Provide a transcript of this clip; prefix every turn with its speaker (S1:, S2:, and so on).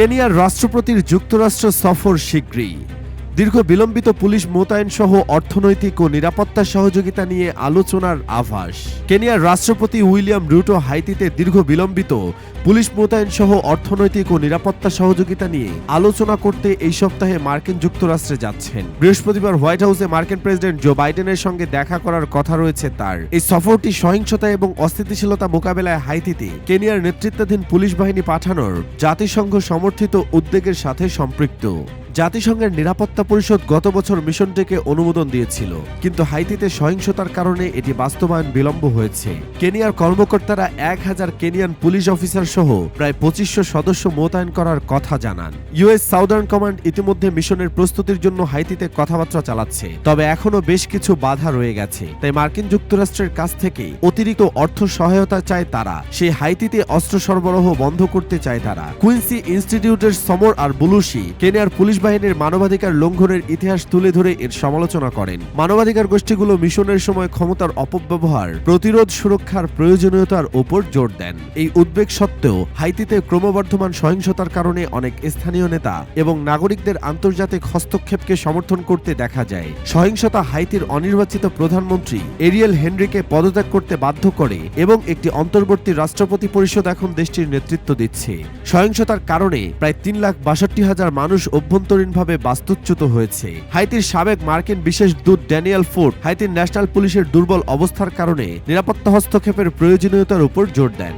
S1: কেনিয়ার রাষ্ট্রপতির যুক্তরাষ্ট্র সফর শীঘ্রই। দীর্ঘ বিলম্বিত পুলিশ মোতায়েন সহ অর্থনৈতিক ও নিরাপত্তা সহযোগিতা নিয়ে আলোচনার আভাস। কেনিয়ার রাষ্ট্রপতি উইলিয়াম রুটো হাইতিতে দীর্ঘ বিলম্বিত পুলিশ মোতায়েন সহ অর্থনৈতিক ও নিরাপত্তা সহযোগিতা নিয়ে আলোচনা করতে এই সপ্তাহে মার্কিন যুক্তরাষ্ট্রে যাচ্ছেন। বৃহস্পতিবার হোয়াইট হাউসে মার্কিন প্রেসিডেন্ট জো বাইডেনের সঙ্গে দেখা করার কথা রয়েছে তার। এই সফরটি সহিংসতা এবং অস্থিতিশীলতা মোকাবেলায় হাইতিতে কেনিয়ার নেতৃত্বাধীন পুলিশ বাহিনী পাঠানোর জাতিসংঘ সমর্থিত উদ্যোগের সাথে সম্পৃক্ত। জাতিসংঘের নিরাপত্তা পরিষদ গত বছর মিশনটিকে অনুমোদন দিয়েছিল, কিন্তু হাইতিতে সহিংসতার কারণে এটি বাস্তবায়ন বিলম্ব হয়েছে। কেনিয়ার কর্মকর্তারা এক হাজার কেনিয়ান পুলিশ অফিসার সহ প্রায় পঁচিশশো সদস্য মোতায়েন করার কথা জানান। ইউএস সাউদার্ন কমান্ড ইতিমধ্যে মিশনের প্রস্তুতির জন্য হাইতিতে কথাবার্তা চালাচ্ছে, তবে এখনও বেশ কিছু বাধা রয়ে গেছে। তাই মার্কিন যুক্তরাষ্ট্রের কাছ থেকে অতিরিক্ত অর্থ সহায়তা চায় তারা, সেই হাইতিতে অস্ত্র সরবরাহ বন্ধ করতে চায় তারা। কুইন্সি ইনস্টিটিউটের সমর আর বুলুসি কেনিয়ার পুলিশ বাহিনীর মানবাধিকার লঙ্ঘনের ইতিহাস তুলে ধরে এর সমালোচনা করেন। মানবাধিকার গোষ্ঠীগুলো মিশনের সময় ক্ষমতার অপব্যবহার, প্রতিরোধ সুরক্ষার প্রয়োজনীয়তার ওপর জোর দেন। এই উদ্বেগ সত্ত্বেও হাইতিতে ক্রমবর্ধমান সহিংসতার কারণে অনেক স্থানীয় নেতা এবং নাগরিকদের আন্তর্জাতিক হস্তক্ষেপকে সমর্থন করতে দেখা যায়। সহিংসতা হাইতির অনির্বাচিত প্রধানমন্ত্রী এরিয়েল হেনরিকে পদত্যাগ করতে বাধ্য করে এবং একটি অন্তর্বর্তী রাষ্ট্রপতি পরিষদ এখন দেশটির নেতৃত্ব দিচ্ছে। সহিংসতার কারণে প্রায় তিন লাখ বাষট্টি হাজার মানুষ অভ্যন্তরীণভাবে বাস্তুচ্যুত হয়েছে। হাইতির সাবেক মার্কিন বিশেষ দূত ড্যানিয়েল ফোর্ড হাইতির ন্যাশনাল পুলিশের দুর্বল অবস্থার কারণে নিরাপত্তা হস্তক্ষেপের প্রয়োজনীয়তার উপর জোর দেন।